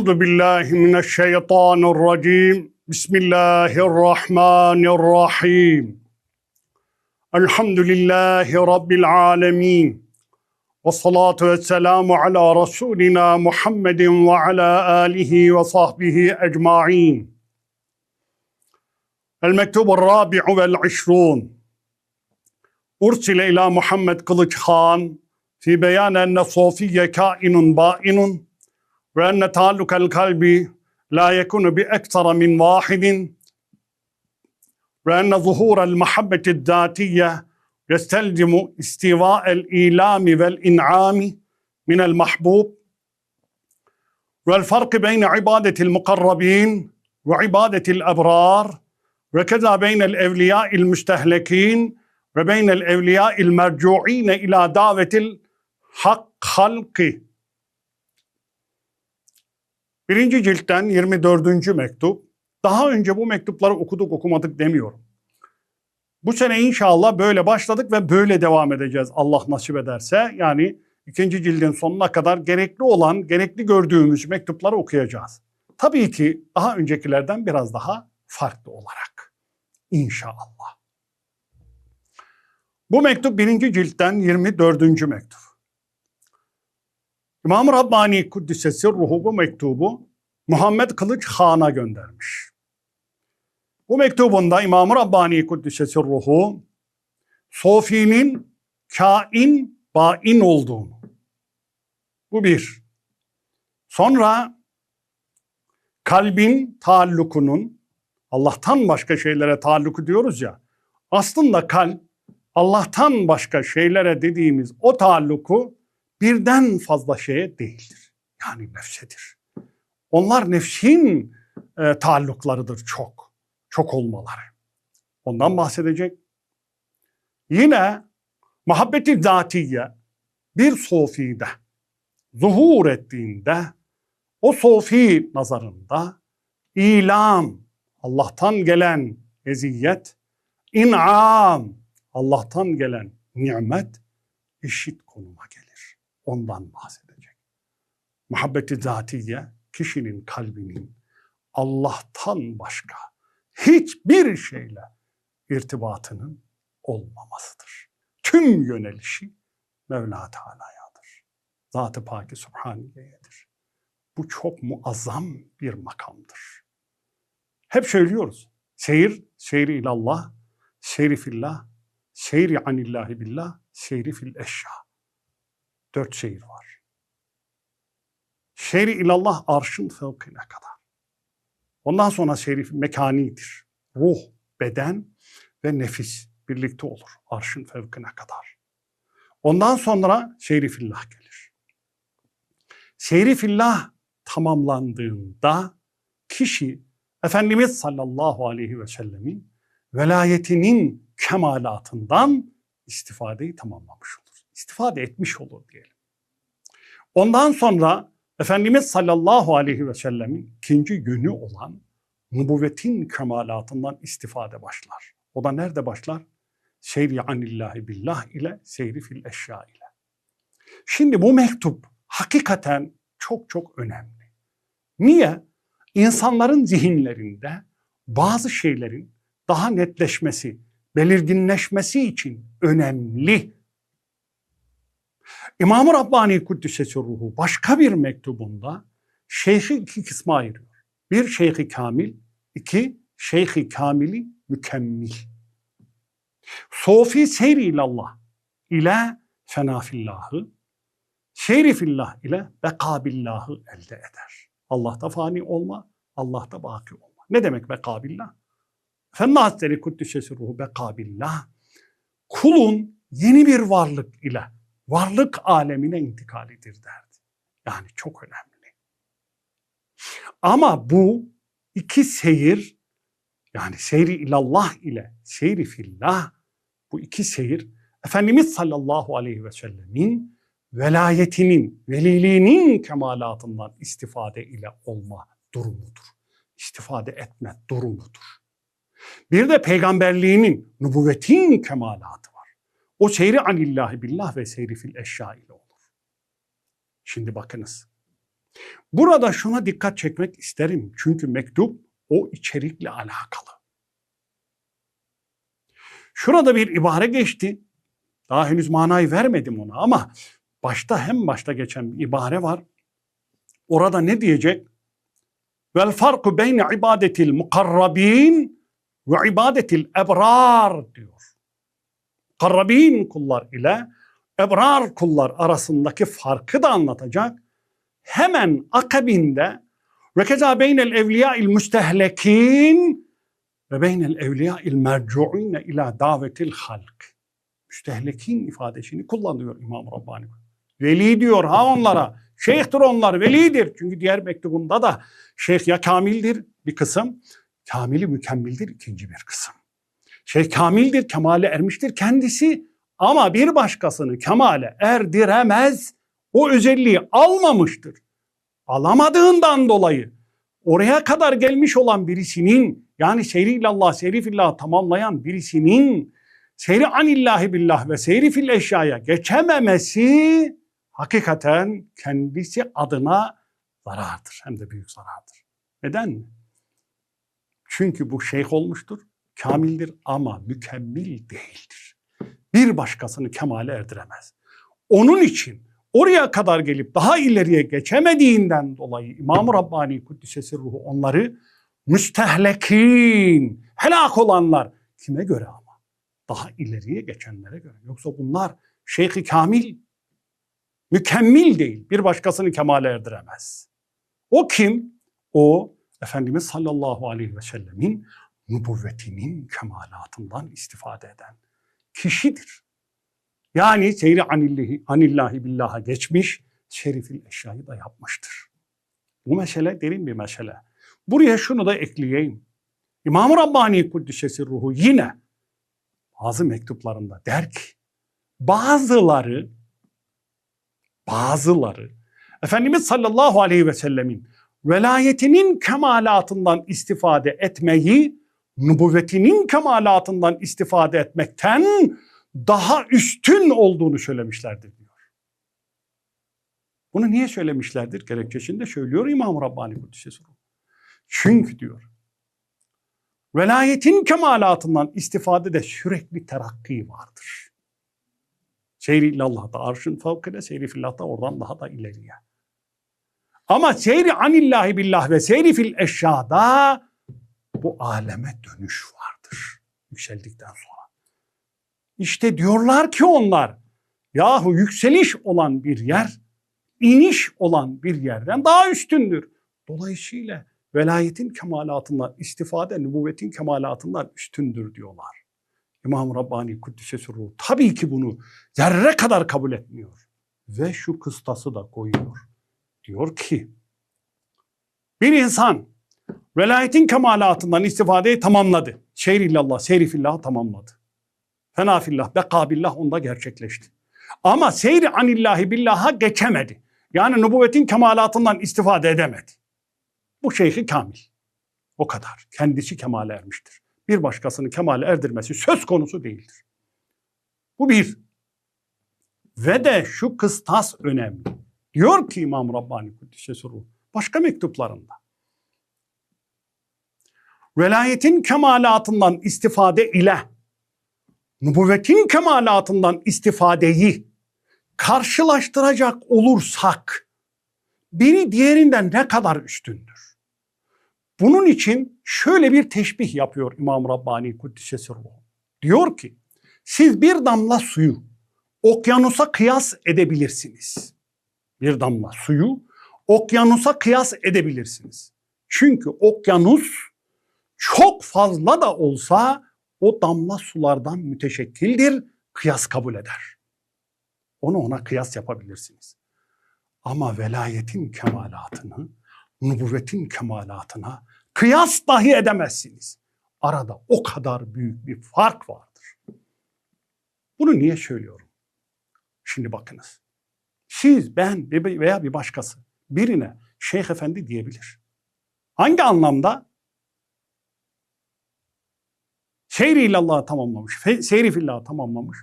أعوذ بالله من الشيطان الرجيم. بسم الله الرحمن الرحيم. الحمد لله رب العالمين. والصلاة والسلام على رسولنا محمد وعلى آله وصحبه أجمعين. المكتوب الرابع والعشرون. أرسل إلى محمد قلج خان في بيان أن الصوفية كائن بائن. وأن تعلق القلب لا يكون بأكثر من واحد وأن ظهور المحبة الذاتية يستلزم استواء الإيلام والإنعام من المحبوب. والفرق بين عبادة المقربين وعبادة الأبرار وكذا بين الأولياء المستهلكين وبين الأولياء المرجوعين إلى دعوة الحق خلقه. Birinci ciltten 24. mektup. Daha önce bu mektupları okuduk okumadık demiyorum. Bu sene inşallah böyle başladık ve böyle devam edeceğiz Allah nasip ederse. Yani ikinci cildin sonuna kadar gerekli olan, gerekli gördüğümüz mektupları okuyacağız. Tabii ki daha öncekilerden biraz daha farklı olarak. İnşallah. Bu mektup birinci ciltten 24. mektup. İmam Rabbani Kuddisesi ruhu bu mektubu Muhammed Kılıç Han'a göndermiş. Bu mektubunda İmam Rabbani Kuddisesi ruhu Sofi'nin kain bain olduğunu. Bu bir. Sonra kalbin taallukunun Allah'tan başka şeylere taalluku diyoruz ya. Aslında kalp Allah'tan başka şeylere dediğimiz o taalluku birden fazla şeye değildir. Yani nefsedir. Onlar nefsin e, taalluklarıdır çok. Çok olmaları. Ondan bahsedecek. Yine muhabbeti zatiye bir sofide zuhur ettiğinde o sofi nazarında ilam, Allah'tan gelen eziyet, in'am, Allah'tan gelen nimet eşit konuma gelir. Ondan bahsedecek. Muhabbeti zatiye kişinin kalbinin Allah'tan başka hiçbir şeyle irtibatının olmamasıdır. Tüm yönelişi Mevla Teala'yadır. Zat-ı Paki Subhaniye'dir. Bu çok muazzam bir makamdır. Hep söylüyoruz. Seyir, seyri ilallah, seyri fillah, seyri anillahi billah, seyri fil eşya. Dört seyir var. Seyri ilallah arşın fevkine kadar. Ondan sonra seyri mekanidir. Ruh, beden ve nefis birlikte olur arşın fevkine kadar. Ondan sonra seyri fillah gelir. Seyri fillah tamamlandığında kişi Efendimiz sallallahu aleyhi ve sellemin velayetinin kemalatından istifadeyi tamamlamış olur. İstifade etmiş olur diyelim. Ondan sonra Efendimiz sallallahu aleyhi ve sellemin ikinci yönü olan nübüvvetin kemalatından istifade başlar. O da nerede başlar? Seyri anillahi billah ile seyri fil eşya ile. Şimdi bu mektup hakikaten çok çok önemli. Niye? İnsanların zihinlerinde bazı şeylerin daha netleşmesi, belirginleşmesi için önemli. İmam-ı Rabbani Kuddisesi Ruhu başka bir mektubunda şeyhi iki kısma ayırıyor. Bir şeyhi kamil, iki şeyhi kamili mükemmel. Sofi seyri ilallah ile fenafillahı, seyri fillah ile bekabillahı elde eder. Allah'ta fani olma, Allah'ta baki olma. Ne demek bekabillah? Efendi Hazretleri Kuddisesi Ruhu bekabillah, kulun yeni bir varlık ile varlık alemine intikalidir derdi. Yani çok önemli. Ama bu iki seyir yani seyri ilallah ile seyri fillah bu iki seyir Efendimiz sallallahu aleyhi ve sellemin velayetinin, veliliğinin kemalatından istifade ile olma durumudur. İstifade etme durumudur. Bir de peygamberliğinin, nübüvvetin kemalatı. O seyri anillahi billah ve seyri fil eşya ile olur. Şimdi bakınız. Burada şuna dikkat çekmek isterim. Çünkü mektup o içerikle alakalı. Şurada bir ibare geçti. Daha henüz manayı vermedim ona ama başta hem başta geçen bir ibare var. Orada ne diyecek? Vel farku beyne ibadetil mukarrabin ve ibadetil ebrar diyor. Mukarrabin kullar ile ebrar kullar arasındaki farkı da anlatacak. Hemen akabinde ve keza beynel evliya'il müstehlekin ve beynel evliya'il mercu'ine ila davetil halk. Müstehlekin ifadesini kullanıyor İmam Rabbani. Veli diyor ha onlara. Şeyhtir onlar, velidir. Çünkü diğer mektubunda da şeyh ya kamildir bir kısım, kamili mükemmildir ikinci bir kısım. Şeyh kamildir, kemale ermiştir kendisi ama bir başkasını kemale erdiremez. O özelliği almamıştır. Alamadığından dolayı oraya kadar gelmiş olan birisinin yani seyri illallah, seyri fillah tamamlayan birisinin seyri anillahi billah ve seyri fil eşyaya geçememesi hakikaten kendisi adına zarardır. Hem de büyük zarardır. Neden? Çünkü bu şeyh olmuştur, kamildir ama mükemmel değildir. Bir başkasını kemale erdiremez. Onun için oraya kadar gelip daha ileriye geçemediğinden dolayı İmam-ı Rabbani Kuddisesi ruhu onları müstehlekin, helak olanlar. Kime göre ama? Daha ileriye geçenlere göre. Yoksa bunlar şeyhi kamil, mükemmel değil. Bir başkasını kemale erdiremez. O kim? O Efendimiz sallallahu aleyhi ve sellemin nübüvvetinin kemalatından istifade eden kişidir. Yani seyri anillahi, anillahi billaha geçmiş, şerifil eşyayı da yapmıştır. Bu mesele derin bir mesele. Buraya şunu da ekleyeyim. İmam-ı Rabbani Kuddisesi ruhu yine bazı mektuplarında der ki bazıları bazıları Efendimiz sallallahu aleyhi ve sellemin velayetinin kemalatından istifade etmeyi nübüvvetinin kemalatından istifade etmekten daha üstün olduğunu söylemişlerdir diyor. Bunu niye söylemişlerdir? Gerekçesini de söylüyor İmam-ı Rabbani Kuddisesi ruhu. Çünkü diyor velayetin kemalatından istifadede sürekli terakki vardır. Seyri illallah'ta arşın fevkine, seyri fillah'ta oradan daha da ileriye. Ama seyri anillahi billah ve seyri fil eşyada bu aleme dönüş vardır. Yükseldikten sonra. İşte diyorlar ki onlar yahu yükseliş olan bir yer iniş olan bir yerden daha üstündür. Dolayısıyla velayetin kemalatından istifade nübüvvetin kemalatından üstündür diyorlar. İmam Rabbani Kuddisesi Ruhu tabii ki bunu zerre kadar kabul etmiyor. Ve şu kıstası da koyuyor. Diyor ki bir insan velayetin kemalatından istifadeyi tamamladı. Şehir illallah, seyri fillah tamamladı. Fena fillah, beka billah onda gerçekleşti. Ama seyri anillahi billaha geçemedi. Yani nübüvvetin kemalatından istifade edemedi. Bu şeyhi kamil. O kadar. Kendisi kemale ermiştir. Bir başkasını kemale erdirmesi söz konusu değildir. Bu bir. Ve de şu kıstas önemli. Diyor ki İmam Rabbani Kuddisesi Ruh başka mektuplarında. Velayetin kemalatından istifade ile nübüvvetin kemalatından istifadeyi karşılaştıracak olursak biri diğerinden ne kadar üstündür? Bunun için şöyle bir teşbih yapıyor İmam Rabbani Kuddisesi Ruhu. Diyor ki siz bir damla suyu okyanusa kıyas edebilirsiniz. Bir damla suyu okyanusa kıyas edebilirsiniz. Çünkü okyanus çok fazla da olsa o damla sulardan müteşekkildir, kıyas kabul eder. Onu ona kıyas yapabilirsiniz. Ama velayetin kemalatını, nübüvvetin kemalatına kıyas dahi edemezsiniz. Arada o kadar büyük bir fark vardır. Bunu niye söylüyorum? Şimdi bakınız. Siz, ben veya bir başkası birine Şeyh Efendi diyebilir. Hangi anlamda? Seyri illallah tamamlamış, seyri fillah tamamlamış.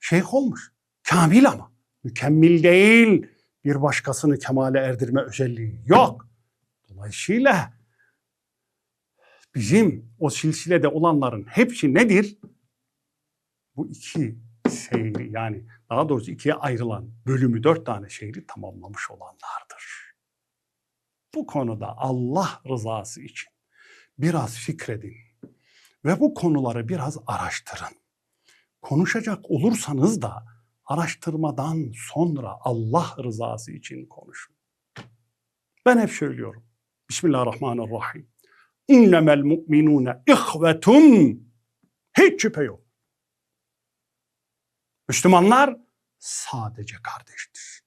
Şeyh olmuş. Kamil ama. Mükemmel değil. bir başkasını kemale erdirme özelliği yok. Dolayısıyla bizim o silsilede olanların hepsi nedir? Bu iki seyri yani daha doğrusu ikiye ayrılan bölümü dört tane şehri tamamlamış olanlardır. Bu konuda Allah rızası için biraz fikredin ve bu konuları biraz araştırın. Konuşacak olursanız da araştırmadan sonra Allah rızası için konuşun. Ben hep söylüyorum. Bismillahirrahmanirrahim. İnnemel mu'minune ihvetun. Hiç şüphe yok. Müslümanlar sadece kardeştir.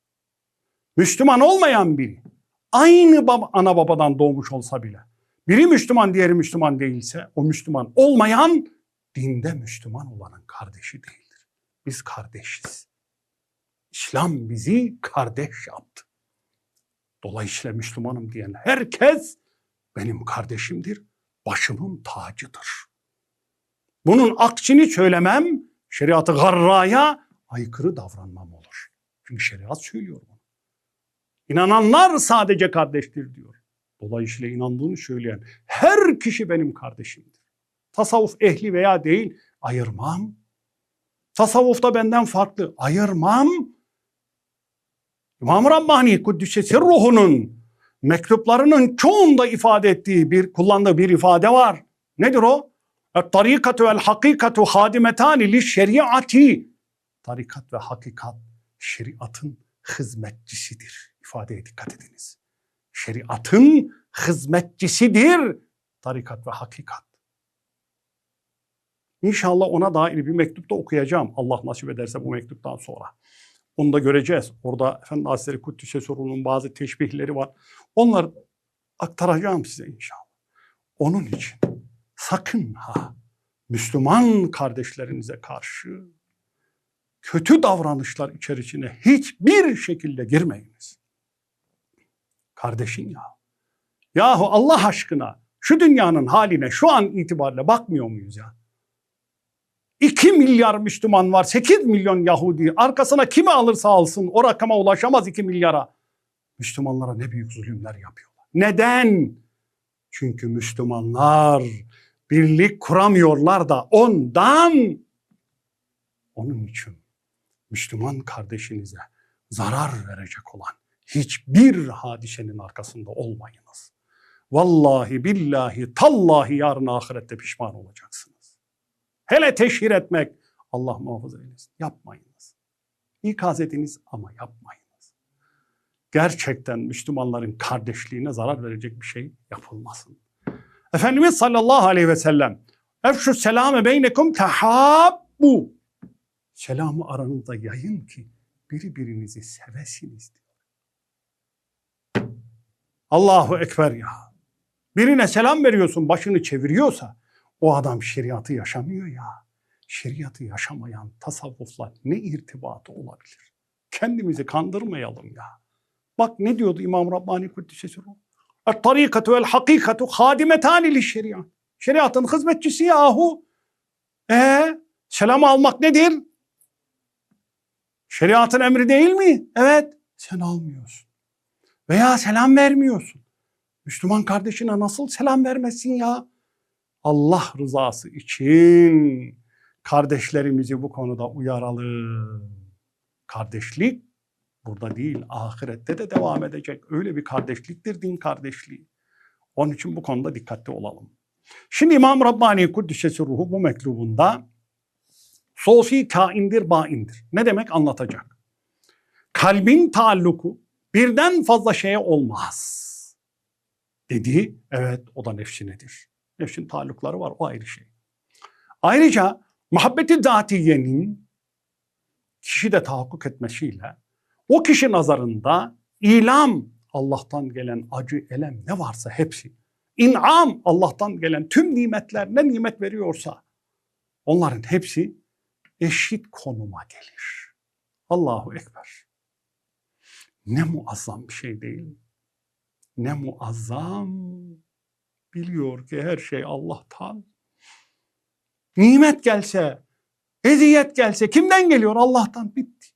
Müslüman olmayan biri aynı baba, ana babadan doğmuş olsa bile biri Müslüman diğeri Müslüman değilse o Müslüman olmayan dinde Müslüman olanın kardeşi değildir. Biz kardeşiz. İslam bizi kardeş yaptı. Dolayısıyla Müslümanım diyen herkes benim kardeşimdir, başımın tacıdır. Bunun aksini söylemem şeriatı garraya aykırı davranmam olur. Çünkü şeriat söylüyor bunu. İnananlar sadece kardeştir diyor. Dolayısıyla inandığını söyleyen her kişi benim kardeşimdir. Tasavvuf ehli veya değil ayırmam. Tasavvufta benden farklı ayırmam. İmam-ı Rabbani Kuddüs'e ruhunun mektuplarının çoğunda ifade ettiği bir kullandığı bir ifade var. Nedir o? Tarikatu vel hakikatu hadimetani li şeriati. Tarikat ve hakikat şeriatın hizmetçisidir. İfadeye dikkat ediniz. Şeriatın hizmetçisidir tarikat ve hakikat. İnşallah ona dair bir mektup da okuyacağım. Allah nasip ederse bu mektuptan sonra. Onu da göreceğiz. Orada Efendi Hazretleri Kuddüs'e sorunun bazı teşbihleri var. Onları aktaracağım size inşallah. Onun için sakın ha Müslüman kardeşlerinize karşı kötü davranışlar içerisine hiçbir şekilde girmeyiniz. Kardeşin ya. Yahu Allah aşkına şu dünyanın haline şu an itibariyle bakmıyor muyuz ya? 2 milyar Müslüman var, 8 milyon Yahudi. Arkasına kimi alırsa alsın o rakama ulaşamaz 2 milyara. Müslümanlara ne büyük zulümler yapıyorlar. Neden? Çünkü Müslümanlar birlik kuramıyorlar da ondan. Onun için Müslüman kardeşinize zarar verecek olan hiçbir hadisenin arkasında olmayınız. Vallahi billahi tallahi yarın ahirette pişman olacaksınız. Hele teşhir etmek Allah muhafaza eylesin. Yapmayınız. İkaz ediniz ama yapmayınız. Gerçekten Müslümanların kardeşliğine zarar verecek bir şey yapılmasın. Efendimiz sallallahu aleyhi ve sellem Efşu selame beynekum tehabbu Selamı aranızda yayın ki biri birinizi sevesiniz diyor. Allahu Ekber ya. Birine selam veriyorsun başını çeviriyorsa o adam şeriatı yaşamıyor ya. Şeriatı yaşamayan tasavvufla ne irtibatı olabilir? Kendimizi kandırmayalım ya. Bak ne diyordu İmam Rabbani Kuddisesi Ruh? tarikatu vel hakikatu hadimetani li şeriat. Şeriatın hizmetçisi yahu. E selam almak nedir? Şeriatın emri değil mi? Evet. Sen almıyorsun. Veya selam vermiyorsun. Müslüman kardeşine nasıl selam vermesin ya? Allah rızası için kardeşlerimizi bu konuda uyaralım. Kardeşlik burada değil, ahirette de devam edecek. Öyle bir kardeşliktir din kardeşliği. Onun için bu konuda dikkatli olalım. Şimdi İmam Rabbani Kuddisesi Ruhu bu mektubunda sofi kaindir baindir. Ne demek anlatacak. Kalbin taalluku birden fazla şeye olmaz. Dedi, evet o da nefsinedir. Nefsin taallukları var o ayrı şey. Ayrıca muhabbeti zatiyenin kişide tahakkuk etmesiyle o kişi nazarında ilam Allah'tan gelen acı, elem ne varsa hepsi. İn'am Allah'tan gelen tüm nimetler ne nimet veriyorsa onların hepsi eşit konuma gelir. Allahu Ekber. Ne muazzam bir şey değil mi? Ne muazzam. Biliyor ki her şey Allah'tan. Nimet gelse, eziyet gelse kimden geliyor? Allah'tan bitti.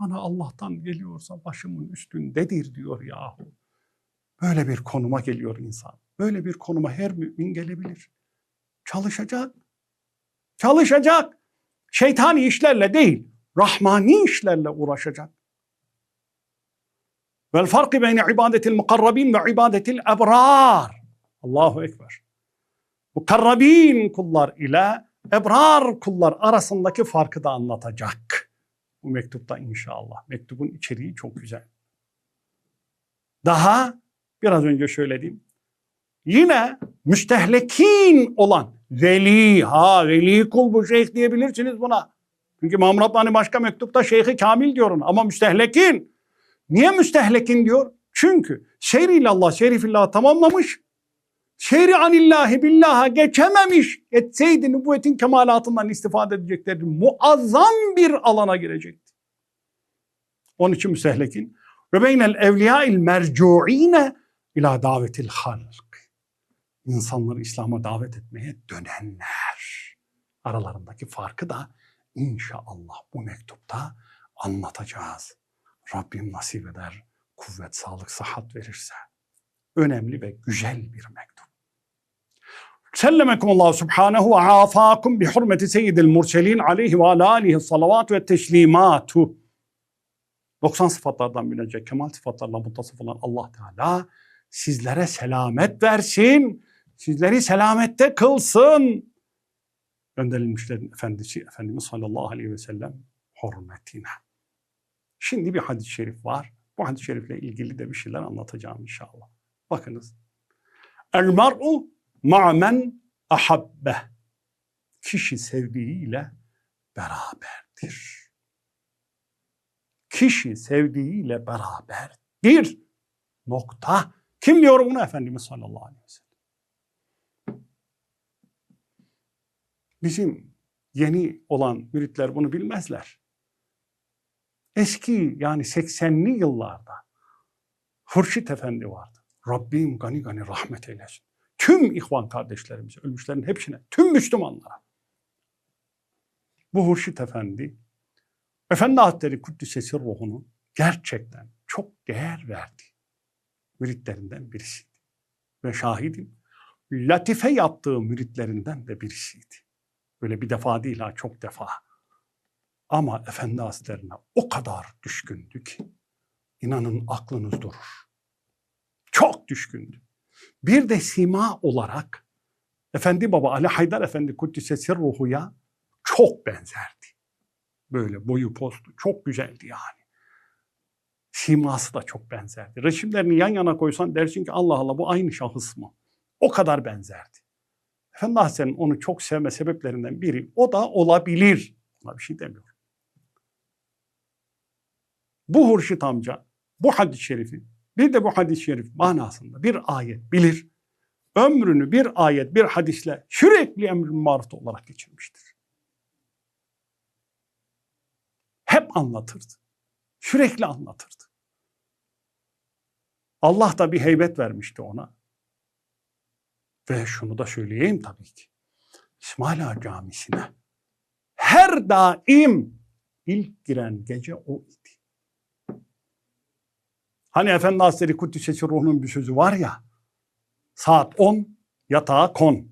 bana Allah'tan geliyorsa başımın üstündedir diyor yahu. Böyle bir konuma geliyor insan. Böyle bir konuma her mümin gelebilir. Çalışacak. Çalışacak. Şeytani işlerle değil, rahmani işlerle uğraşacak. Vel farkı beyne ibadetil mukarrabin ve ibadetil ebrar. Allahu Ekber. Mukarrabin kullar ile ebrar kullar arasındaki farkı da anlatacak. Bu mektupta inşallah. Mektubun içeriği çok güzel. Daha biraz önce söyledim. Yine müstehlekin olan veli, ha veli kul bu şeyh diyebilirsiniz buna. Çünkü İmam Rabbani başka mektupta şeyhi kamil diyor ona. ama müstehlekin. Niye müstehlekin diyor? Çünkü şehri Allah, şerifillah tamamlamış. Şehri anillahi billaha geçememiş. Etseydi nübüvvetin kemalatından istifade edeceklerdi. Muazzam bir alana girecekti. Onun için müstehlekin. Ve beynel evliyâil mercu'ine ila davetil halk. İnsanları İslam'a davet etmeye dönenler. Aralarındaki farkı da inşallah bu mektupta anlatacağız. Rabbim nasip eder, kuvvet, sağlık, sıhhat verirse. Önemli ve güzel bir mektup. Sellemekum Allah subhanehu ve afakum bi hurmeti seyyidil murselin aleyhi ve ala alihi salavat ve teslimatu. 90 sıfatlardan bilinecek kemal sıfatlarla muttasıf olan Allah Teala sizlere selamet versin, sizleri selamette kılsın. Gönderilmişlerin efendisi Efendimiz sallallahu aleyhi ve sellem hürmetine. Şimdi bir hadis-i şerif var. Bu hadis-i şerifle ilgili de bir şeyler anlatacağım inşallah. Bakınız. El mar'u ma'men ahabbe. Kişi sevdiğiyle beraberdir. Kişi sevdiğiyle beraberdir. Nokta. Kim diyor bunu? Efendimiz sallallahu aleyhi ve sellem. Bizim yeni olan müritler bunu bilmezler. Eski yani 80'li yıllarda Hurşit Efendi vardı. Rabbim gani gani rahmet eylesin. Tüm ihvan kardeşlerimize, ölmüşlerin hepsine, tüm Müslümanlara. Bu Hurşit Efendi, Efendi Hazretleri Kuddisesi ruhunu gerçekten çok değer verdi. Müritlerinden birisiydi. Ve şahidim, latife yaptığı müritlerinden de birisiydi. Böyle bir defa değil ha, çok defa. Ama Efendi Hazretlerine o kadar düşkündü ki, inanın aklınız durur. Çok düşkündü. Bir de sima olarak Efendi Baba Ali Haydar Efendi Kuddisesi ruhuya çok benzerdi. Böyle boyu postu çok güzeldi yani. Siması da çok benzerdi. Resimlerini yan yana koysan dersin ki Allah Allah bu aynı şahıs mı? O kadar benzerdi. Efendi Hazretleri'nin onu çok sevme sebeplerinden biri o da olabilir. Ona bir şey demiyorum. Bu Hurşit amca bu hadis-i şerifi bir de bu hadis-i şerif manasında bir ayet bilir. Ömrünü bir ayet, bir hadisle sürekli emrin maruf olarak geçirmiştir. Hep anlatırdı. Sürekli anlatırdı. Allah da bir heybet vermişti ona. Ve şunu da söyleyeyim tabii ki. İsmail Ağa Camisi'ne her daim ilk giren gece o idi. Hani Efendi Hazretleri Kuddisesi Ruh'un bir sözü var ya, saat 10 yatağa kon,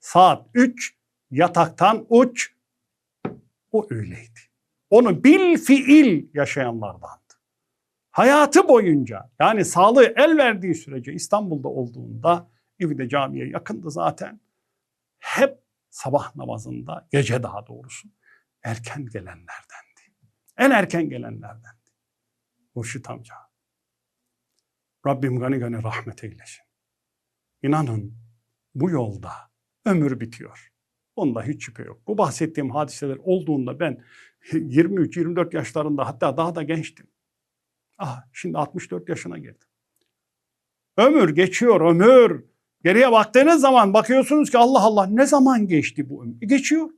saat 3 yataktan uç, o öyleydi. Onu bil fiil yaşayanlardandı. Hayatı boyunca yani sağlığı el verdiği sürece İstanbul'da olduğunda evde camiye yakındı zaten. Hep sabah namazında, gece daha doğrusu erken gelenlerdendi. En erken gelenlerdendi. Murşit amca. Rabbim gani gani rahmet eylesin. İnanın bu yolda ömür bitiyor. Onda hiç şüphe yok. Bu bahsettiğim hadiseler olduğunda ben 23-24 yaşlarında hatta daha da gençtim. Ah şimdi 64 yaşına geldim. Ömür geçiyor ömür. Geriye baktığınız zaman bakıyorsunuz ki Allah Allah ne zaman geçti bu ömür? E, geçiyor.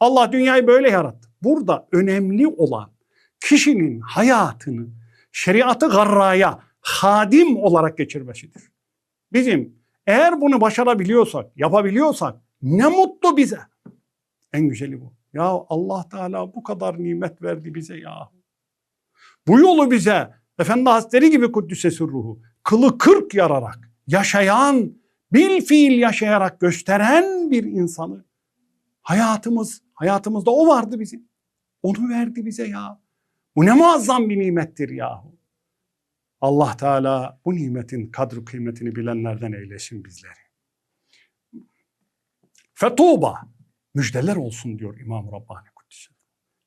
Allah dünyayı böyle yarattı. Burada önemli olan kişinin hayatını şeriatı garraya hadim olarak geçirmesidir. Bizim eğer bunu başarabiliyorsak, yapabiliyorsak ne mutlu bize. En güzeli bu. Ya Allah Teala bu kadar nimet verdi bize ya. Bu yolu bize Efendi Hazretleri gibi Kuddüs'e ruhu kılı kırk yararak yaşayan, bil fiil yaşayarak gösteren bir insanı hayatımız, hayatımızda o vardı bizim. Onu verdi bize ya. Bu ne muazzam bir nimettir yahu. Allah Teala bu nimetin kadri kıymetini bilenlerden eylesin bizleri. Fetuba müjdeler olsun diyor İmam Rabbani Kuddisi.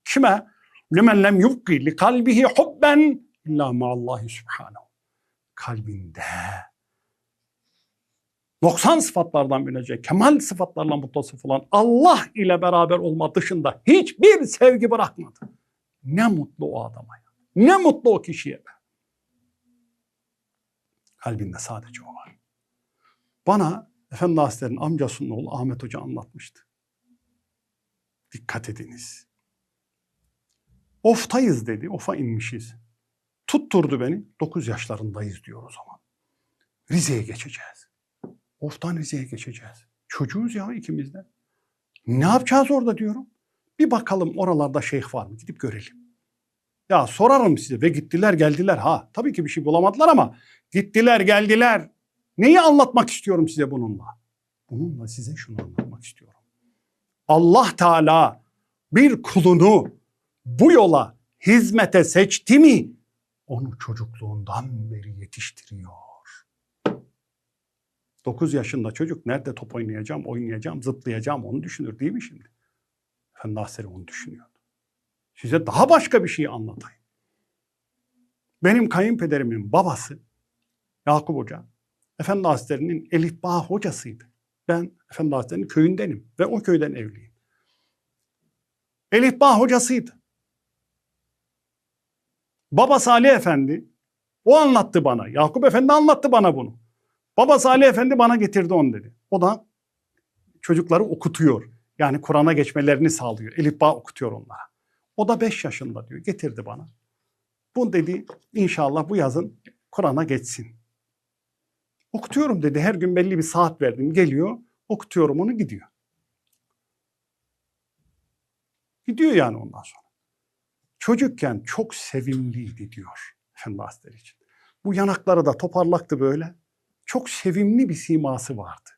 Kime? Limen lem yubki li kalbihi hubben illa ma'allahi subhanahu. Kalbinde 90 sıfatlardan bilinecek, kemal sıfatlarla muttasıf olan Allah ile beraber olma dışında hiçbir sevgi bırakmadı. Ne mutlu o adama ya. Ne mutlu o kişiye be. Kalbinde sadece o var. Bana Efendi Hazretleri'nin amcasının oğlu Ahmet Hoca anlatmıştı. Dikkat ediniz. Of'tayız dedi. Of'a inmişiz. Tutturdu beni. 9 yaşlarındayız diyor o zaman. Rize'ye geçeceğiz. Of'tan Rize'ye geçeceğiz. Çocuğuz ya ikimiz de. Ne yapacağız orada diyorum. Bir bakalım oralarda şeyh var mı? Gidip görelim. Ya sorarım size ve gittiler geldiler ha. Tabii ki bir şey bulamadılar ama gittiler geldiler. Neyi anlatmak istiyorum size bununla? Bununla size şunu anlatmak istiyorum. Allah Teala bir kulunu bu yola hizmete seçti mi onu çocukluğundan beri yetiştiriyor. 9 yaşında çocuk nerede top oynayacağım, oynayacağım, zıplayacağım onu düşünür değil mi şimdi? Efendi Hazretleri onu düşünüyordu. Size daha başka bir şey anlatayım. Benim kayınpederimin babası Yakup Hoca, Efendi Hazretleri'nin Elif Bağ hocasıydı. Ben Efendi Hazretleri'nin köyündenim ve o köyden evliyim. Elif Bağ hocasıydı. Baba Salih Efendi o anlattı bana. Yakup Efendi anlattı bana bunu. Baba Salih Efendi bana getirdi onu dedi. O da çocukları okutuyor. Yani Kur'an'a geçmelerini sağlıyor. Elif Bağ okutuyor onlara. O da 5 yaşında diyor. Getirdi bana. Bu dedi inşallah bu yazın Kur'an'a geçsin. Okutuyorum dedi. Her gün belli bir saat verdim. Geliyor. Okutuyorum onu gidiyor. Gidiyor yani ondan sonra. Çocukken çok sevimliydi diyor Efendi Hazretleri için. Bu yanakları da toparlaktı böyle. Çok sevimli bir siması vardı.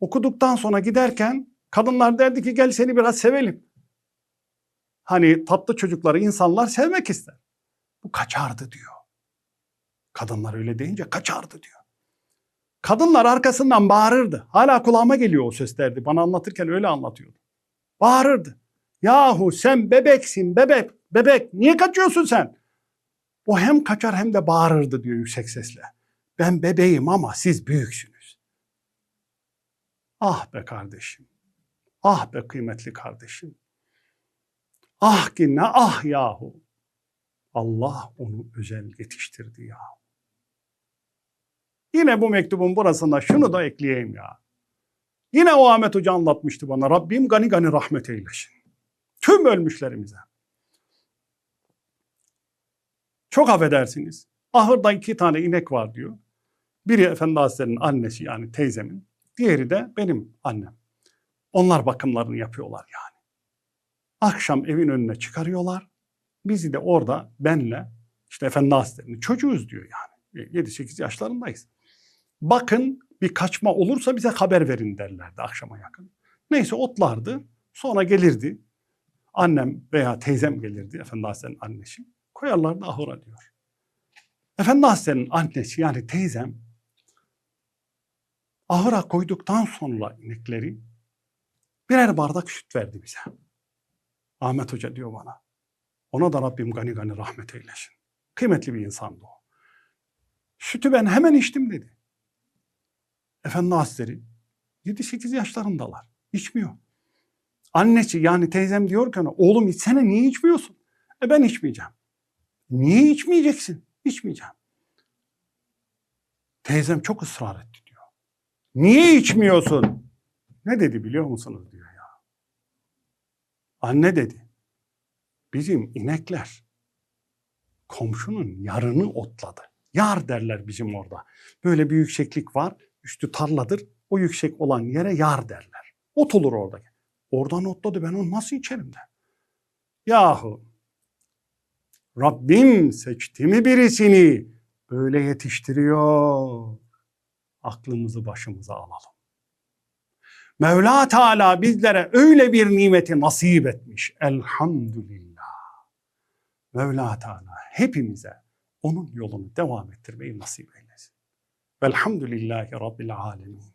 Okuduktan sonra giderken kadınlar derdi ki gel seni biraz sevelim. Hani tatlı çocukları insanlar sevmek ister. Bu kaçardı diyor. Kadınlar öyle deyince kaçardı diyor. Kadınlar arkasından bağırırdı. Hala kulağıma geliyor o seslerdi. Bana anlatırken öyle anlatıyordu. Bağırırdı. Yahu sen bebeksin bebek bebek niye kaçıyorsun sen? O hem kaçar hem de bağırırdı diyor yüksek sesle. Ben bebeğim ama siz büyüksünüz. Ah be kardeşim. Ah be kıymetli kardeşim. Ah ki ne ah yahu. Allah onu özel yetiştirdi ya. Yine bu mektubun burasında şunu da ekleyeyim ya. Yine o Ahmet Hoca anlatmıştı bana. Rabbim gani gani rahmet eylesin. Tüm ölmüşlerimize. Çok affedersiniz. Ahırda iki tane inek var diyor. Biri Efendi Hazretleri'nin annesi yani teyzemin. Diğeri de benim annem. Onlar bakımlarını yapıyorlar yani. Akşam evin önüne çıkarıyorlar. Bizi de orada benle işte Efendi Hazretleri'nin çocuğuz diyor yani. 7-8 yaşlarındayız. Bakın bir kaçma olursa bize haber verin derlerdi akşama yakın. Neyse otlardı. Sonra gelirdi. Annem veya teyzem gelirdi Efendi Hazretleri'nin annesi. Koyarlardı ahıra diyor. Efendi Hazretleri'nin annesi yani teyzem ahıra koyduktan sonra inekleri birer bardak süt verdi bize. Ahmet Hoca diyor bana. Ona da Rabbim gani gani rahmet eylesin. Kıymetli bir insandı o. Sütü ben hemen içtim dedi. Efendi Hazretleri 7-8 yaşlarındalar. İçmiyor. Annesi yani teyzem diyor ki ona oğlum içsene niye içmiyorsun? E ben içmeyeceğim. Niye içmeyeceksin? İçmeyeceğim. Teyzem çok ısrar etti diyor. Niye içmiyorsun? Ne dedi biliyor musunuz diyor. Anne dedi. Bizim inekler komşunun yarını otladı. Yar derler bizim orada. Böyle bir yükseklik var. Üstü tarladır. O yüksek olan yere yar derler. Ot olur orada. Oradan otladı ben onu nasıl içerim de. Yahu Rabbim seçti mi birisini böyle yetiştiriyor. Aklımızı başımıza alalım. Mevla Teala bizlere öyle bir nimeti nasip etmiş. Elhamdülillah. Mevla Teala hepimize onun yolunu devam ettirmeyi nasip eylesin. Velhamdülillahi Rabbil Alemin.